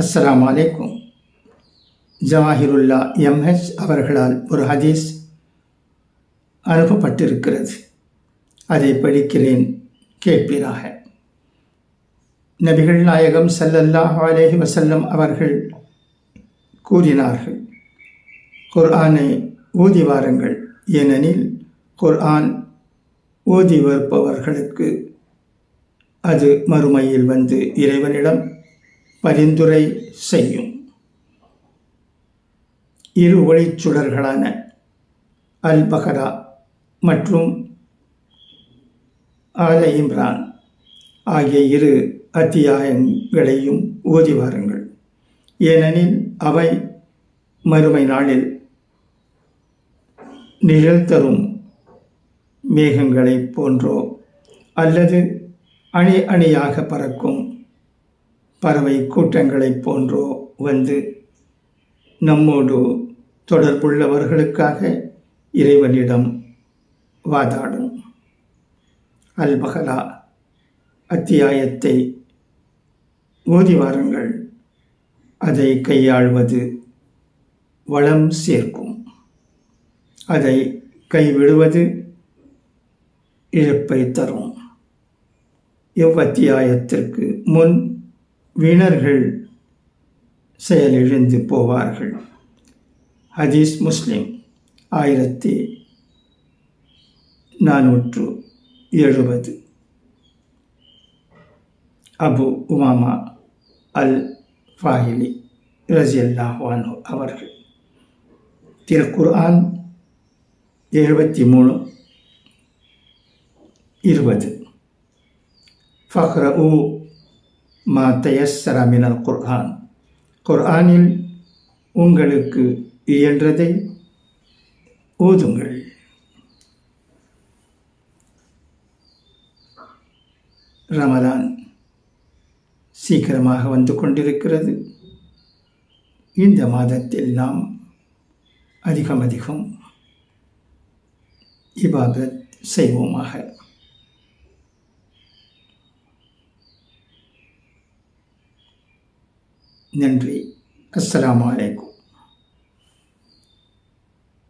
அஸ்லாம் வலைக்கும் ஜவாஹிருல்லா எம்ஹெச் அவர்களால் ஒரு ஹதீஸ் அனுப்பப்பட்டிருக்கிறது. அதை படிக்கிறேன் கேட்பீராக. நபிகள் நாயகம் ஸல்லல்லாஹு அலேஹி வசல்லம் அவர்கள் கூறினார்கள் குர்ஆனை ஊதி வாருங்கள். ஏனெனில் குர்ஆன் ஓதி வருப்பவர்களுக்கு அது மறுமையில் வந்து இறைவனிடம் பரிந்துரை செய்யும். இரு ஒளிச்சுடர்களான அல் பஹரா மற்றும் ஆல இம்ரான் ஆகிய இரு அத்தியாயங்களையும் ஓதி வாருங்கள். ஏனெனில் அவை மறுமை நாளில் நிழல் தரும் மேகங்களைப் போன்றோ அல்லது அணி அணியாக பறக்கும் பறவை கூட்டங்களைப் போன்றோ வந்து நம்மோடு தொடர்புள்ளவர்களுக்காக இறைவனிடம் வாதாடும். அல்பகலா அத்தியாயத்தை ஓதி வாருங்கள். அதை கையாள்வது வளம் சேர்க்கும். அதை கைவிடுவது இழப்பை தரும். இவ்வத்தியாயத்திற்கு முன் வீணர்கள் செயலிழந்து போவார்கள். ஹதீஸ் முஸ்லிம் ஆயிரத்தி நானூற்று எழுபது. அபு உமாமா அல் ஃபாஹிலி ரஜியல்லாஹானு அவர்கள் திருக்குர்ஆன் எழுபத்தி மூணு இருபது. ஃபக்ரஉ மா தயஸ்ஸர மினல் குர்ஆன். குர்ஆனில் உங்களுக்கு இயன்றதை ஓதுங்கள். ரமதான் சீக்கிரமாக வந்து கொண்டிருக்கிறது. இந்த மாதத்தில் நாம் அதிகம் அதிகம் இபாதத் செய்வோமாக. நன்றி. அஸ்லாம் வலைக்கும்